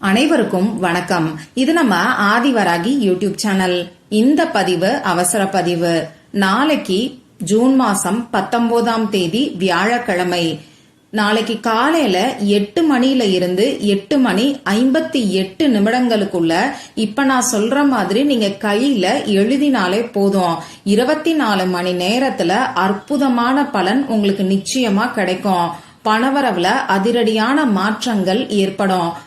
அனைவருக்கும் வணக்கம். இது நம்ம ஆதிவராகி யூடியூப் சேனல். இந்த பதிவு அவசர பதிவு. நாளைக்கு ஜூன் மாசம் பத்தொன்பதாம் தேதி வியாழக்கிழமை. நாளைக்கு காலையில எட்டு மணில இருந்து எட்டு மணி ஐம்பத்தி எட்டு நிமிடங்களுக்குள்ள இப்ப நான் சொல்ற மாதிரி நீங்க கையில எழுதினாலே போதும். இருபத்தி நாலு மணி நேரத்துல அற்புதமான பலன் உங்களுக்கு நிச்சயமா கிடைக்கும். பணவரவுல அதிரடியான மாற்றங்கள் ஏற்படும்.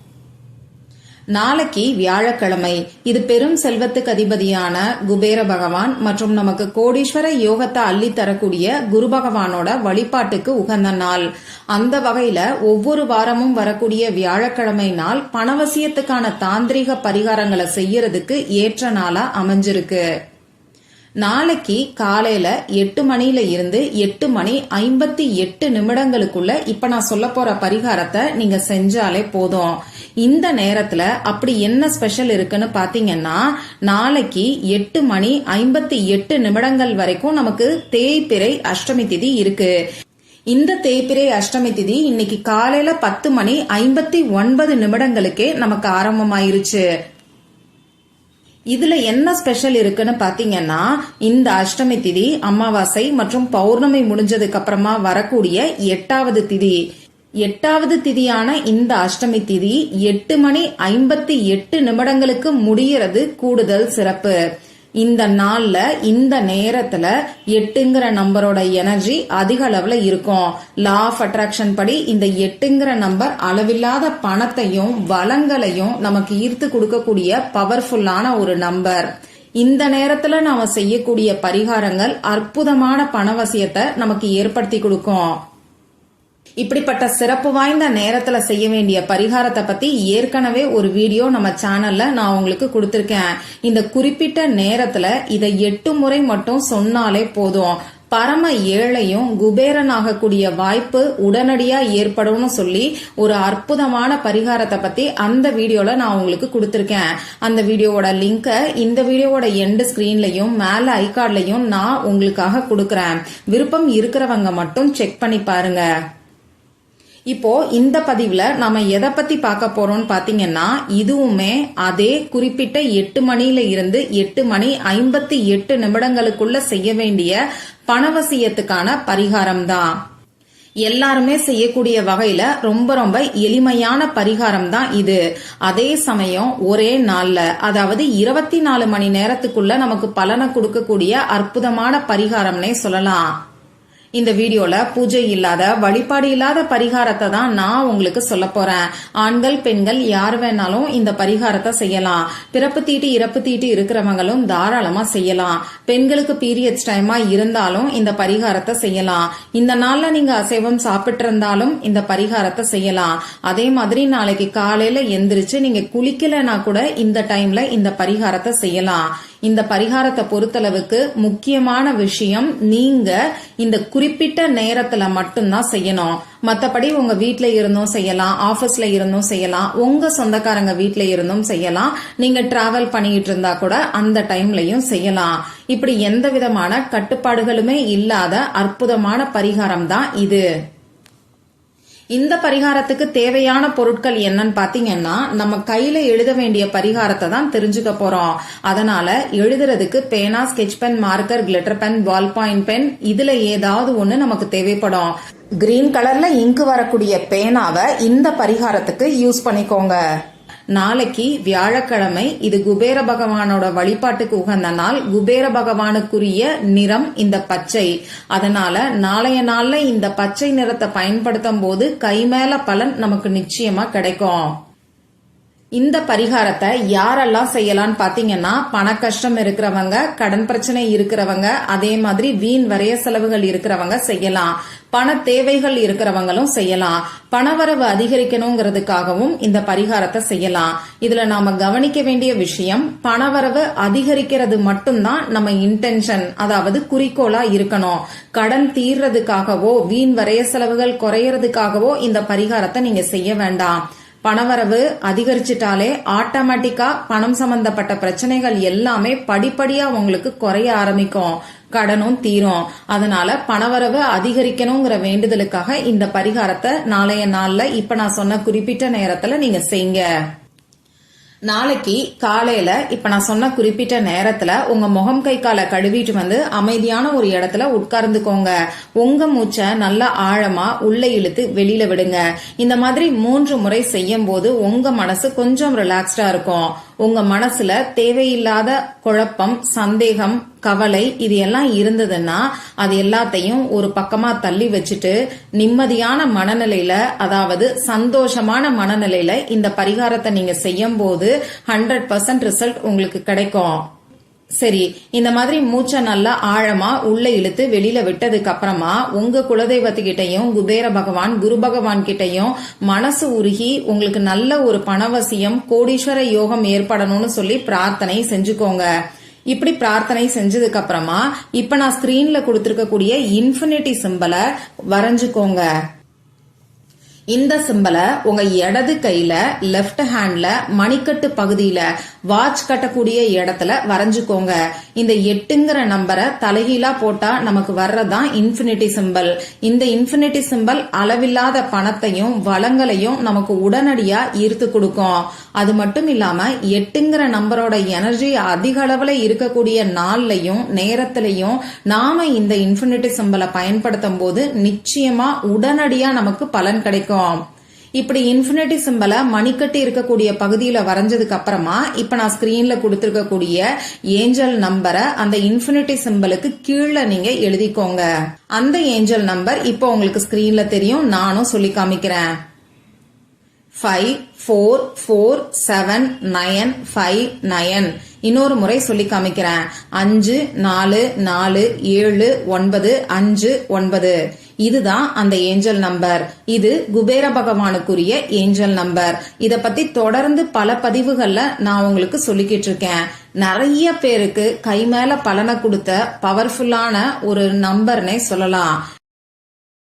நாளைக்கு வியாழக்கிழமை. இது பெரும் செல்வத்துக்கு அதிபதியான குபேர பகவான் மற்றும் நமக்கு கோடீஸ்வர யோகத்தை அள்ளி தரக்கூடிய குரு பகவானோட வழிபாட்டுக்கு உகந்த நாள். அந்த வகையில ஒவ்வொரு வாரமும் வரக்கூடிய வியாழக்கிழமை நாள் பணவசியத்துக்கான தாந்திரிக பரிகாரங்களை செய்யறதுக்கு ஏற்ற நாளா அமைஞ்சிருக்கு. நாளைக்கு காலையில எட்டு மணியில இருந்து எட்டு மணி ஐம்பத்தி எட்டு நிமிடங்களுக்குள்ள இப்ப நான் சொல்ல போற பரிகாரத்தை நீங்க செஞ்சாலே போதும். இந்த நேரத்துல அப்படி என்ன ஸ்பெஷல் இருக்குன்னு பாத்தீங்கன்னா நாளைக்கு எட்டு மணி ஐம்பத்தி எட்டு நிமிடங்கள் வரைக்கும் நமக்கு தேய்பிறை அஷ்டமி திதி இருக்கு. இந்த தேய்பிரை அஷ்டமி திதி இன்னைக்கு காலையில பத்து மணி ஐம்பத்தி ஒன்பது நிமிடங்களுக்கே நமக்கு ஆரம்பமாயிருச்சு. இதுல என்ன ஸ்பெஷல் இருக்குன்னு பாத்தீங்கன்னா இந்த அஷ்டமி திதி அமாவாசை மற்றும் பௌர்ணமி முடிஞ்சதுக்கு அப்புறமா வரக்கூடிய எட்டாவது திதி. எட்டாவது திதியான இந்த அஷ்டமி திதி எட்டு மணி ஐம்பத்தி எட்டு நிமிடங்களுக்கு முடிகிறது கூடுதல் சிறப்பு. இந்த நாள்ல இந்த நேரத்துல எட்டுங்கிற நம்பரோட எனர்ஜி அதிக அளவுல இருக்கும். லா ஆஃப் அட்ராக்ஷன் படி இந்த எட்டுங்கிற நம்பர் அளவில்லாத பணத்தையும் வளங்களையும் நமக்கு ஈர்த்து கொடுக்கக்கூடிய பவர்ஃபுல்லான ஒரு நம்பர். இந்த நேரத்துல நாம செய்யக்கூடிய பரிகாரங்கள் அற்புதமான பணவசியத்தை நமக்கு ஏற்படுத்தி கொடுக்கும். இப்படிப்பட்ட சிறப்பு வாய்ந்த நேரத்துல செய்ய வேண்டிய பரிகாரத்தை பத்தி ஏற்கனவே ஒரு வீடியோ நம்ம சேனல்ல நான் உங்களுக்கு கொடுத்திருக்கேன். இந்த குறிப்பிட்ட நேரத்துல இதை எட்டு முறை மட்டும் சொன்னாலே போதும். பரம ஏழையும் குபேரன் ஆகக்கூடிய வாய்ப்பு உடனடியா ஏற்படும்னு சொல்லி ஒரு அற்புதமான பரிகாரத்தை பத்தி அந்த வீடியோல நான் உங்களுக்கு கொடுத்திருக்கேன். அந்த வீடியோவோட லிங்க இந்த வீடியோவோட எண்டு ஸ்கிரீன்லயும் மேல ஐகார்ட்லயும் நான் உங்களுக்காக கொடுக்கறேன். விருப்பம் இருக்கிறவங்க மட்டும் செக் பண்ணி பாருங்க. இப்போ இந்த பதிவுல நாம எதை பத்தி பார்க்க போறோம்னு பாத்தீங்கன்னா இதுவுமே அதே குறிப்பிட்ட எட்டு மணியில இருந்து எட்டு மணி ஐம்பத்தி எட்டு நிமிடங்களுக்குள்ள செய்ய வேண்டிய பணவசியத்துக்கான பரிகாரம் தான் எல்லாருமே செய்யக்கூடிய வகையில ரொம்ப ரொம்ப எளிமையான பரிகாரம் தான் இது. அதே சமயம் ஒரே நாள்ல அதாவது இருபத்தி நாலு மணி நேரத்துக்குள்ள நமக்கு பலனை கொடுக்கக்கூடிய அற்புதமான பரிகாரம்னே சொல்லலாம். இந்த வீடியோல பூஜை இல்லாத வழிபாடு இல்லாத பரிகாரத்தை தான் நான் உங்களுக்கு சொல்ல போறேன். ஆண்கள் பெண்கள் யார் வேணாலும் இந்த பரிகாரத்தை செய்யலாம். பிறப்பு தீட்டு இறப்பு தீட்டு இருக்கிறவங்களும் தாராளமா செய்யலாம். பெண்களுக்கு பீரியட்ஸ் டைமா இருந்தாலும் இந்த பரிகாரத்தை செய்யலாம். இந்த நாள்ல நீங்க அசைவம் சாப்பிட்டு இருந்தாலும் இந்த பரிகாரத்தை செய்யலாம். அதே மாதிரி நாளைக்கு காலையில எந்திரிச்சு நீங்க குளிக்கலனா கூட இந்த டைம்ல இந்த பரிகாரத்தை செய்யலாம். இந்த பரிகாரத்தை பொறுத்தளவுக்கு முக்கியமான விஷயம் நீங்க இந்த குறிப்பிட்ட நேரத்துல மட்டும்தான் செய்யணும். மத்தபடி உங்க வீட்ல இருந்தும் செய்யலாம் ஆபீஸ்ல இருந்தும் செய்யலாம் உங்க சொந்தக்காரங்க வீட்ல இருந்தும் செய்யலாம். நீங்க டிராவல் பண்ணிட்டு இருந்தா கூட அந்த டைம்லயும் செய்யலாம். இப்படி எந்த விதமான கட்டுப்பாடுகளுமே இல்லாத அற்புதமான பரிகாரம் தான் இது. இந்த பரிகாரத்துக்கு தேவையான பொருட்கள் என்னன்னு பாத்தீங்கன்னா நம்ம கையில எழுத வேண்டிய பரிகாரத்தை தான் தெரிஞ்சுக்க போறோம். அதனால எழுதுறதுக்கு பேனா sketch pen marker glitter pen ball point pen இதுல ஏதாவது ஒண்ணு நமக்கு தேவைப்படும். கிரீன் கலர்ல இங்கு வரக்கூடிய பேனாவை இந்த பரிகாரத்துக்கு யூஸ் பண்ணிக்கோங்க. நாளைக்கு வியாழக்கிழமை இது குபேர பகவானோட வழிபாட்டுக்கு உகந்த நாள். குபேர பகவானுக்குரிய நிறம் இந்த பச்சை. அதனால நாளைய நாள்ல இந்த பச்சை நிறத்தை பயன்படுத்தும் போது கை மேல பலன் நமக்கு நிச்சயமா கிடைக்கும். இந்த பரிகாரத்தை யாரெல்லாம் செய்யலாம்னு பாத்தீங்கன்னா பண கஷ்டம் இருக்கிறவங்க கடன் பிரச்சனை இருக்கிறவங்க அதே மாதிரி வீண் வரைய செலவுகள் இருக்கிறவங்க செய்யலாம். பண தேவைகள் இருக்கிறவங்களும் செய்யலாம். பணவரவு அதிகரிக்கணுங்கிறதுக்காகவும் இந்த பரிகாரத்தை செய்யலாம். இதுல நாம கவனிக்க வேண்டிய விஷயம் பணவரவு அதிகரிக்கிறது மட்டும்தான் நம்ம இன்டென்ஷன் அதாவது குறிக்கோளா இருக்கணும். கடன் தீர்றதுக்காகவோ வீண் வரைய செலவுகள் குறையறதுக்காகவோ இந்த பரிகாரத்தை நீங்க செய்ய வேண்டாம். பணவரவு அதிகரிச்சிட்டாலே ஆட்டோமேட்டிக்கா பணம் சம்பந்தப்பட்ட பிரச்சனைகள் எல்லாமே படிப்படியா உங்களுக்கு குறைய ஆரம்பிக்கும். கடனும் தீரும். அதனால பணவரவு அதிகரிக்கணுங்கிற வேண்டுதலுக்காக இந்த பரிகாரத்தை நாளைய நாள்ல இப்ப நான் சொன்ன குறிப்பிட்ட நேரத்துல நீங்க செய்யுங்க. நாளைக்கு காலையில இப்ப நான் சொன்ன குறிப்பிட்ட நேரத்துல உங்க முகம் கை காலை கழுவிட்டு வந்து அமைதியான ஒரு இடத்துல உட்கார்ந்துக்கோங்க. உங்க மூச்சை நல்லா ஆழமா உள்ள இழுத்து வெளியில விடுங்க. இந்த மாதிரி மூன்று முறை செய்யும் போது உங்க மனசு கொஞ்சம் ரிலாக்ஸ்டா இருக்கும். உங்க மனசுல தேவையில்லாத குழப்பம் சந்தேகம் கவலை இது எல்லாம் இருந்ததுன்னா அது எல்லாத்தையும் ஒரு பக்கமா தள்ளி வச்சுட்டு நிம்மதியான மனநிலையில அதாவது சந்தோஷமான மனநிலையில இந்த பரிகாரத்தை நீங்க செய்யும் போது ஹண்ட்ரட் பர்சன்ட் ரிசல்ட் உங்களுக்கு கிடைக்கும். சரி இந்த மாதிரி மூச்சை நல்லா ஆழமா உள்ள இழுத்து வெளியில விட்டதுக்கு அப்புறமா உங்க குலதெய்வத்துக்கிட்டையும் குபேர பகவான் குரு பகவான் கிட்டையும் மனசு உருகி உங்களுக்கு நல்ல ஒரு பணவசியம் கோடீஸ்வர யோகம் ஏற்படணும்னு சொல்லி பிரார்த்தனை செஞ்சுக்கோங்க. இப்படி பிரார்த்தனை செஞ்சதுக்கு அப்புறமா இப்ப நான் ஸ்கிரீன்ல கொடுத்திருக்கக்கூடிய இன்ஃபினிட்டி சிம்பலை வரைஞ்சுக்கோங்க. இந்த சிம்பலை உங்க இடது கையில லெஃப்ட் ஹேண்ட்ல மணிக்கட்டு பகுதியில வாட்ச் கட்டக்கூடிய இடத்துல வரைஞ்சுக்கோங்க. இந்த எட்டுங்கிற நம்பரை தலைகீழா போட்டா நமக்கு வர்றதுதான் இன்ஃபினிட்டி சிம்பல் இந்த இன்ஃபினிட்டி சிம்பல் அளவில்லாத பணத்தையும் வளங்களையும் நமக்கு உடனடியா ஈர்த்து கொடுக்கும். அது மட்டும் இல்லாம எட்டுங்கிற நம்பரோட எனர்ஜி அதிக அளவுல இருக்கக்கூடிய நாள்லையும் நேரத்திலையும் நாம இந்த இன்ஃபினிட்டி சிம்பலை பயன்படுத்தும் போது நிச்சயமா உடனடியா நமக்கு பலன் கிடைக்கும். இப்படி இன்ஃபினிட்டி சிம்பலை மணிக்கட்டு இருக்கக்கூடிய பகுதியில வரைஞ்சதுக்கு அப்புறமா இப்ப நான் ஸ்கிரீன்ல கொடுத்திருக்கக்கூடிய ஏஞ்சல் நம்பரை அந்த இன்ஃபினிட்டி சிம்பலுக்கு கீழே நீங்க எழுதிக்கோங்க. அந்த ஏஞ்சல் நம்பர் இப்போ உங்களுக்கு ஸ்கிரீன்ல தெரியும் நானும் சொல்லி காமிக்கிறேன். Five four four seven nine five nine இன்னொரு முறை சொல்லி காமிக்கிறேன். அஞ்சு நாலு நாலு ஏழு ஒன்பது அஞ்சு ஒன்பது. இதுதான் அந்த ஏஞ்சல் நம்பர். இது குபேர பகவானுக்குரிய ஏஞ்சல் நம்பர். இத பத்தி தொடர்ந்து பல பதிவுகள்ல நான் உங்களுக்கு சொல்லிக்கிட்டு இருக்கேன். நிறைய பேருக்கு கை மேல பலனை கொடுத்த பவர்ஃபுல்லான ஒரு நம்பர்னே சொல்லலாம்.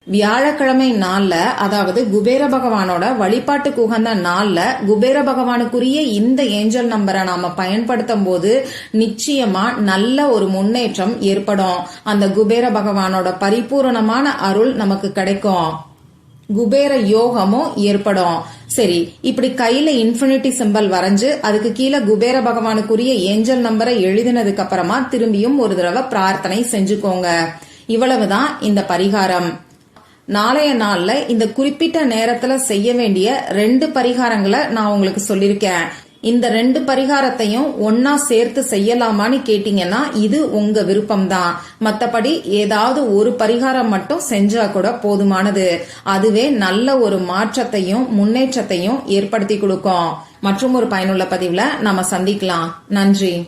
வியாழக்கிழமை நாள்ல அதாவது குபேர பகவானோட வழிபாட்டுக்கு உகந்த நாள்ல குபேர பகவானுக்குரிய இந்த ஏஞ்சல் நம்பரை நாம பயன்படுத்தும் போது நிச்சயமா நல்ல ஒரு முன்னேற்றம் ஏற்படும். அந்த குபேர பகவானோட பரிபூரணமான அருள் நமக்கு கிடைக்கும். குபேர யோகமும் ஏற்படும். சரி இப்படி கையில இன்ஃபினிட்டி சிம்பல் வரைஞ்சு அதுக்கு கீழே குபேர பகவானுக்குரிய ஏஞ்சல் நம்பரை எழுதினதுக்கு அப்புறமா திரும்பியும் ஒரு தடவை பிரார்த்தனை செஞ்சுக்கோங்க. இவ்வளவுதான் இந்த பரிகாரம். நாளைய நாள்ல இந்த குறிப்பிட்ட நேரத்துல செய்ய வேண்டிய ரெண்டு பரிகாரங்களை நான் உங்களுக்கு சொல்லிருக்கேன். இந்த ரெண்டு பரிகாரத்தையும் ஒன்னா சேர்த்து செய்யலாமான்னு கேட்டீங்கன்னா இது உங்க விருப்பம் தான் மத்தபடி ஏதாவது ஒரு பரிகாரம் மட்டும் செஞ்சா கூட போதுமானது. அதுவே நல்ல ஒரு மாற்றத்தையும் முன்னேற்றத்தையும் ஏற்படுத்தி கொடுக்கும். மற்றும் ஒரு பயனுள்ள பதிவுல நாம சந்திக்கலாம். நன்றி.